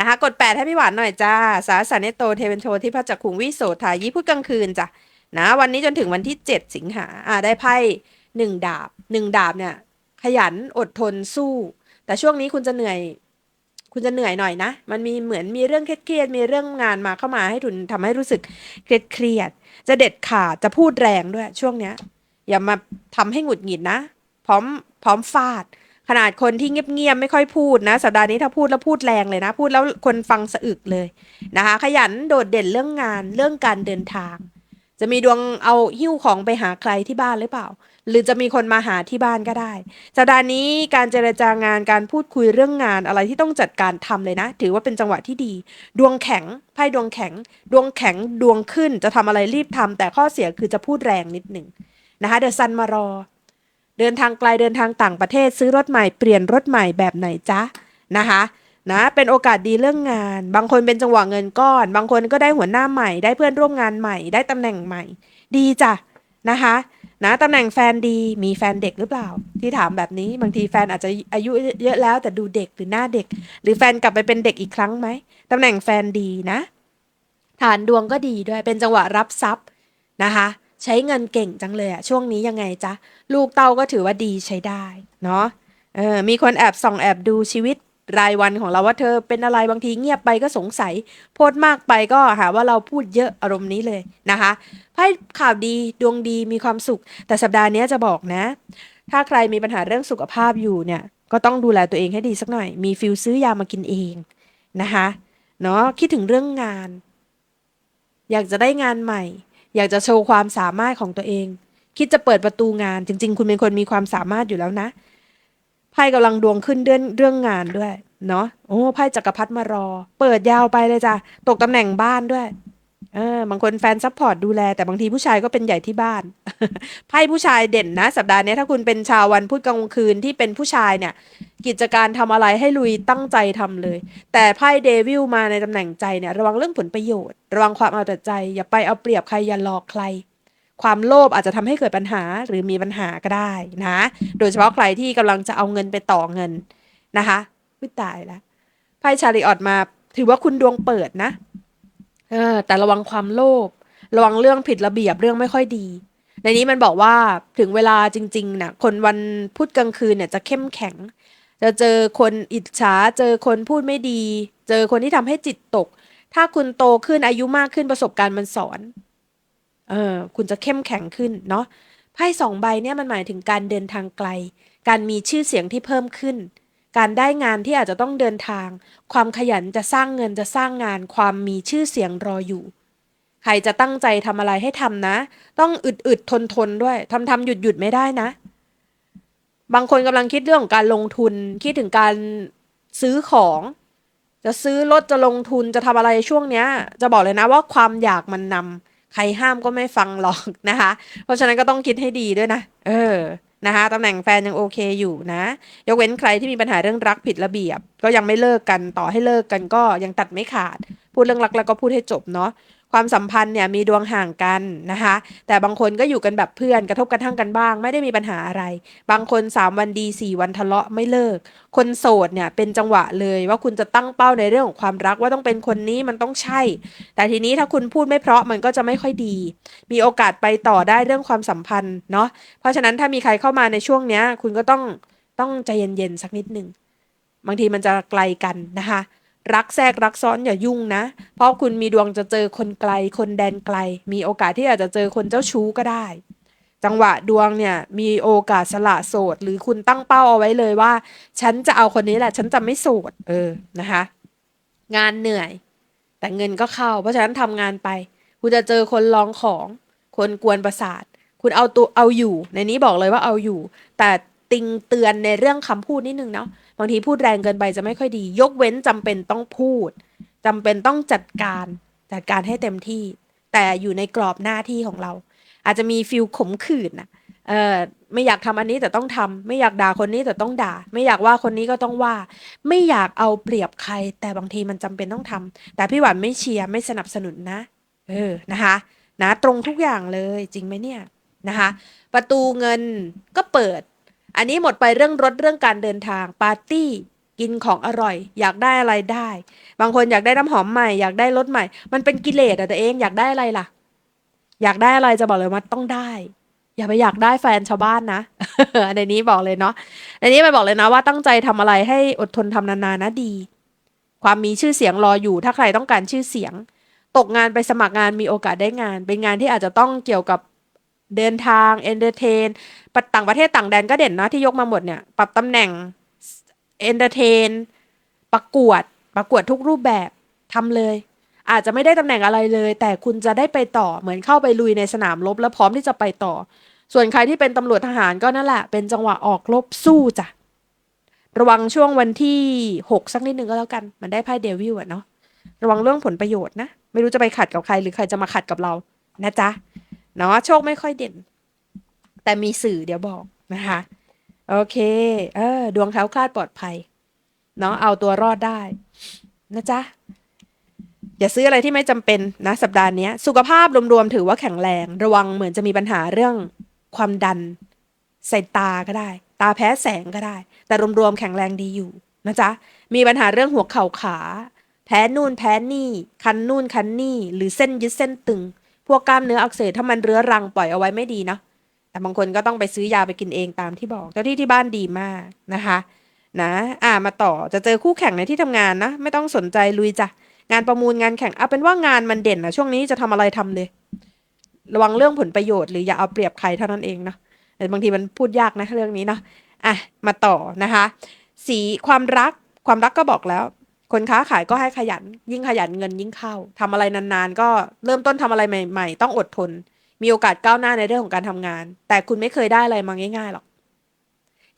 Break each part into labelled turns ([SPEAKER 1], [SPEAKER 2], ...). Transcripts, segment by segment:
[SPEAKER 1] นะคะกดแปดให้พี่หวานหน่อยจ้า สาสานเนโตเทเวนโทที่พระจักขุงวิโสทายิพูดกลางคืนจ้ะนะวันนี้จนถึงวันที่เจ็ดสิงหาอ่าได้ไพ่หนึ่งดาบหนึ่งดาบเนี่ย ขยันอดทนสู้ แต่ช่วงนี้คุณจะเหนื่อย คุณจะเหนื่อยหน่อยนะ มันมีเหมือนมีเรื่องเครียดมีเรื่องงานมาเข้ามาให้ทุนทำให้รู้สึกเครียดเครียด จะเด็ดขาดจะพูดแรงด้วยช่วงเนี้ย อย่ามาทำให้หงุดหงิดนะ พร้อมพร้อมฟาด ขนาดคนที่เงียบๆไม่ค่อยพูดนะ สัปดาห์นี้ถ้าพูดแล้วพูดแรงเลยนะ พูดแล้วคนฟังสะอึกเลยนะคะ ขยันโดดเด่นเรื่องงานเรื่องการเดินทาง จะมีดวงเอาหิ้วของไปหาใครที่บ้านหรือเปล่า หรือจะมีคนมาหาที่บ้านก็ได้ สัปดาห์นี้การเจรจางานการพูดคุยเรื่องงานอะไรที่ต้องจัดการทำเลยนะ ถือว่าเป็นจังหวะที่ดี ดวงแข็งไพ่ดวงแข็ง ดวงแข็งดวงขึ้นจะทำอะไรรีบทำแต่ข้อเสียคือจะพูดแรงนิดหนึ่งนะคะเดอะซันมารอ เดินทางไกลเดินทางต่างประเทศซื้อรถใหม่เปลี่ยนรถใหม่แบบไหนจ๊ะนะคะนะเป็นโอกาสดีเรื่องงาน บางคนเป็นจังหวะเงินก้อน บางคนก็ได้หัวหน้าใหม่ ได้เพื่อนร่วมงานใหม่ ได้ตำแหน่งใหม่ ดีจ้ะนะคะนะตำแหน่งแฟนดีมีแฟนเด็กหรือเปล่า ที่ถามแบบนี้บางทีแฟนอาจจะอายุเยอะแล้วแต่ดูเด็กหรือหน้าเด็ก หรือแฟนกลับไปเป็นเด็กอีกครั้งไหมตำแหน่งแฟนดีนะ ฐานดวงก็ดีด้วยเป็นจังหวะรับทรัพย์นะคะ ใช้เงินเก่งจังเลยอะช่วงนี้ยังไงจ๊ะ ลูกเต้าก็ถือว่าดีใช้ได้ เนาะเออมีคนแอบส่องแอบดูชีวิตรายวันของเราว่าเธอเป็นอะไรบางทีเงียบไปก็สงสัย โพดมากไปก็หาว่าเราพูดเยอะอารมณ์นี้เลยนะคะไพ่ข่าวดีดวงดีมีความสุข แต่สัปดาห์นี้จะบอกนะ ถ้าใครมีปัญหาเรื่องสุขภาพอยู่เนี่ย ก็ต้องดูแลตัวเองให้ดีสักหน่อย มีฟิลซื้อยามากินเองนะคะเนาะคิดถึงเรื่องงาน อยากจะได้งานใหม่ อยากจะโชว์ความสามารถของตัวเอง คิดจะเปิดประตูงาน จริง ๆ คุณเป็นคนมีความสามารถอยู่แล้วนะไพ่กำลังดวงขึ้นเรื่องเรื่องงานด้วย เนาะโอ้ไพ่จักรพรรดิมารอ เปิดยาวไปเลยจ้ะตกตำแหน่งบ้านด้วย เออบางคนแฟนซัพพอร์ตดูแล แต่บางทีผู้ชายก็เป็นใหญ่ที่บ้าน ไพ่ผู้ชายเด่นนะ สัปดาห์นี้ถ้าคุณเป็นชาววันพุธกลางคืนที่เป็นผู้ชายเนี่ย กิจการทำอะไรให้ลุยตั้งใจทำเลย แต่ไพ่เดวิลมาในตำแหน่งใจเนี่ยระวังเรื่องผลประโยชน์ ระวังความเอาแต่ใจ อย่าไปเอาเปรียบใครอย่าหลอกใคร ความโลภอาจจะทำให้เกิดปัญหาหรือมีปัญหาก็ได้นะ โดยเฉพาะใครที่กำลังจะเอาเงินไปต่อเงินนะคะวิตายแล้วไพ่ชาริออตมาถือว่าคุณดวงเปิดนะ เออ แต่ระวังความโลภระวังเรื่องผิดระเบียบเรื่องไม่ค่อยดี ในนี้มันบอกว่าถึงเวลาจริงๆนะคนวันพูดกลางคืนเนี่ยจะเข้มแข็ง จะเจอคนอิจฉาเจอคนพูดไม่ดี เจอคนที่ทำให้จิตตก ถ้าคุณโตขึ้นอายุมากขึ้นประสบการณ์มันสอนเออคุณจะเข้มแข็งขึ้นเนาะไพ่สองใบเนี่ยมันหมายถึงการเดินทางไกล การมีชื่อเสียงที่เพิ่มขึ้น การได้งานที่อาจจะต้องเดินทาง ความขยันจะสร้างเงินจะสร้างงาน ความมีชื่อเสียงรออยู่ ใครจะตั้งใจทำอะไรให้ทำนะ ต้องอึดอึดทนทนด้วยทำทำหยุดหยุดไม่ได้นะ บางคนกำลังคิดเรื่องของการลงทุน คิดถึงการซื้อของ จะซื้อรถจะลงทุนจะทำอะไรช่วงเนี้ย จะบอกเลยนะว่าความอยากมันนำใครห้ามก็ไม่ฟังหรอกนะคะ เพราะฉะนั้นก็ต้องคิดให้ดีด้วยนะ เออ นะคะตำแหน่งแฟนยังโอเคอยู่นะ ยกเว้นใครที่มีปัญหาเรื่องรักผิดระเบียบ ก็ยังไม่เลิกกันต่อให้เลิกกันก็ยังตัดไม่ขาด พูดเรื่องรักแล้วก็พูดให้จบเนาะ ความสัมพันธ์เนี่ยมีดวงห่างกันนะคะ แต่บางคนก็อยู่กันแบบเพื่อนกระทบกระทั่งกันบ้าง ไม่ได้มีปัญหาอะไร บางคน 3 วันดี 4 วันทะเลาะไม่เลิก คนโสดเนี่ยเป็นจังหวะเลยว่าคุณจะตั้งเป้าในเรื่องของความรักว่าต้องเป็นคนนี้มันต้องใช่ แต่ทีนี้ถ้าคุณพูดไม่เพราะมันก็จะไม่ค่อยดี มีโอกาสไปต่อได้เรื่องความสัมพันธ์เนาะเพราะฉะนั้นถ้ามีใครเข้ามาในช่วงเนี้ยคุณก็ต้องต้องใจเย็นๆสักนิดหนึ่งบางทีมันจะไกลกันนะคะ รักแทรกรักซ้อนอย่ายุ่งนะ เพราะคุณมีดวงจะเจอคนไกล คนแดนไกล มีโอกาสที่อาจจะเจอคนเจ้าชู้ก็ได้ จังหวะดวงเนี่ยมีโอกาสสละโสด หรือคุณตั้งเป้าเอาไว้เลยว่า ฉันจะเอาคนนี้แหละ ฉันจะไม่โสด เออนะคะ งานเหนื่อย แต่เงินก็เข้า เพราะฉะนั้นทำงานไป คุณจะเจอคนลองของ คนกวนประสาท คุณเอาตัวเอาอยู่ ในนี้บอกเลยว่าเอาอยู่ แต่ติงเตือนในเรื่องคำพูดนิดนึงเนาะ บางทีพูดแรงเกินไปจะไม่ค่อยดี ยกเว้นจำเป็นต้องพูดจำเป็นต้องจัดการจัดการให้เต็มที่ แต่อยู่ในกรอบหน้าที่ของเรา อาจจะมีฟิลขมขื่นนะเออไม่อยากทำอันนี้แต่ต้องทำไม่อยากด่าคนนี้แต่ต้องด่า ไม่อยากว่าคนนี้ก็ต้องว่า ไม่อยากเอาเปรียบใคร แต่บางทีมันจำเป็นต้องทำแต่พี่หวานไม่เชียร์ไม่สนับสนุนนะ เออนะคะนะตรงทุกอย่างเลยจริงไหมเนี่ยนะคะ ประตูเงินก็เปิด อันนี้หมดไปเรื่องรถเรื่องการเดินทางปาร์ตี้กินของอร่อย อยากได้อะไรได้ บางคนอยากได้น้ำหอมใหม่อยากได้รถใหม่ มันเป็นกิเลสอะตัวเองอยากได้อะไรล่ะ อยากได้อะไรจะบอกเลยว่าต้องได้ อย่าไปอยากได้แฟนชาวบ้านนะในนี้บอกเลยเนาะในนี้ไปบอกเลยนะว่าตั้งใจทำอะไรให้อดทนทำนานๆนะดี ความมีชื่อเสียงรออยู่ ถ้าใครต้องการชื่อเสียง ตกงานไปสมัครงานมีโอกาสได้งาน เป็นงานที่อาจจะต้องเกี่ยวกับ เดินทางเอนเตอร์เทนต่างประเทศต่างแดนก็เด่นนะที่ยกมาหมดเนี่ยปรับตำแหน่งเอนเตอร์เทนประกวดประกวดทุกรูปแบบทำเลย อาจจะไม่ได้ตำแหน่งอะไรเลย แต่คุณจะได้ไปต่อเหมือนเข้าไปลุยในสนามรบแล้วพร้อมที่จะไปต่อ ส่วนใครที่เป็นตำรวจทหารก็นั่นแหละ เป็นจังหวะออกรบสู้จ้ะระวังช่วงวันที่หกสักนิดนึงก็แล้วกัน มันได้ไพ่เดวิลอะเนาะระวังเรื่องผลประโยชน์นะ ไม่รู้จะไปขัดกับใครหรือใครจะมาขัดกับเรานะจ๊ะ เนาะโชคไม่ค่อยเด่น แต่มีสื่อเดี๋ยวบอกนะคะ โอเค เออ ดวงแคล้วคลาดปลอดภัย เนาะเอาตัวรอดได้ นะจ๊ะ อย่าซื้ออะไรที่ไม่จำเป็นนะสัปดาห์นี้สุขภาพรวมๆถือว่าแข็งแรง ระวังเหมือนจะมีปัญหาเรื่องความดันใส่ตาก็ได้ ตาแพ้แสงก็ได้ แต่รวมๆแข็งแรงดีอยู่นะจ๊ะ มีปัญหาเรื่องหัวเข่าขา แพ้นู่นแพ้นี่ คันนู่นคันนี่ หรือเส้นยึดเส้นตึง พวกกล้ามเนื้ออักเสบถ้ามันเรื้อรังปล่อยเอาไว้ไม่ดีเนาะแต่บางคนก็ต้องไปซื้อยาไปกินเองตามที่บอกเจ้าที่ที่บ้านดีมากนะคะนะอ่ามาต่อจะเจอคู่แข่งในที่ทำงานนะ ไม่ต้องสนใจลุยจ้ะงานประมูลงานแข่งเอาเป็นว่างานมันเด่นนะช่วงนี้จะทำอะไรทำเลย ระวังเรื่องผลประโยชน์หรืออย่าเอาเปรียบใครเท่านั้นเองเนาะแต่บางทีมันพูดยากนะเรื่องนี้เนาะอะมาต่อนะคะ สีความรักความรักก็บอกแล้ว คนค้าขายก็ให้ขยัน ยิ่งขยันเงินยิ่งเข้าทำอะไรนานๆ ก็เริ่มต้นทำอะไรใหม่ ๆ ต้องอดทน มีโอกาสก้าวหน้าในเรื่องของการทำงาน แต่คุณไม่เคยได้อะไรมาง่าย ๆหรอก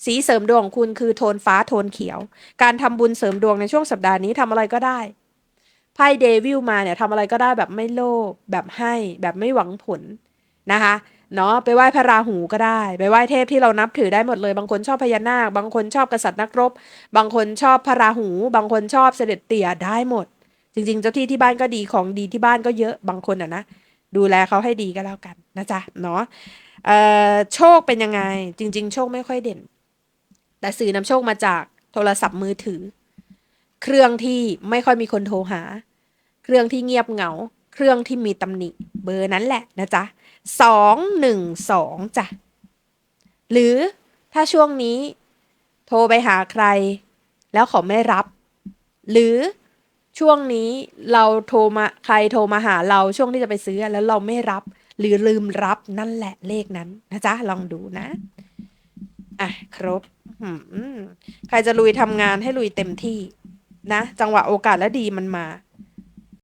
[SPEAKER 1] สีเสริมดวงของคุณคือโทนฟ้าโทนเขียว การทำบุญเสริมดวงในช่วงสัปดาห์นี้ทำอะไรก็ได้ไพ่เดวิลมาเนี่ยทำอะไรก็ได้แบบไม่โลภแบบให้แบบไม่หวังผลนะคะ เนาะไปไหว้พระราหูก็ได้ ไปไหว้เทพที่เรานับถือได้หมดเลย บางคนชอบพญานาค บางคนชอบกษัตริย์นักรบ บางคนชอบพระราหู บางคนชอบเสด็จเตี่ยได้หมด จริง ๆ เจ้าที่ที่บ้านก็ดีของดีที่บ้านก็เยอะบางคนอะนะดูแลเขาให้ดีก็แล้วกันนะจ๊ะเนาะเอ่อโชคเป็นยังไง จริง ๆ โชคไม่ค่อยเด่น แต่สื่อนำโชคมาจากโทรศัพท์มือถือ เครื่องที่ไม่ค่อยมีคนโทรหา เครื่องที่เงียบเหงา เครื่องที่มีตำหนิ เบอร์นั้นแหละนะจ๊ะ สองหนึ่งสองจ้ะ หรือถ้าช่วงนี้ โทรไปหาใคร แล้วเขาไม่รับ หรือช่วงนี้เราโทรมาใครโทรมาหาเราช่วงที่จะไปซื้อแล้วเราไม่รับ หรือลืมรับนั่นแหละเลขนั้นนะจ๊ะ ลองดูนะอะครบใครจะลุยทำงานให้ลุยเต็มที่นะ จังหวะโอกาสและดีมันมา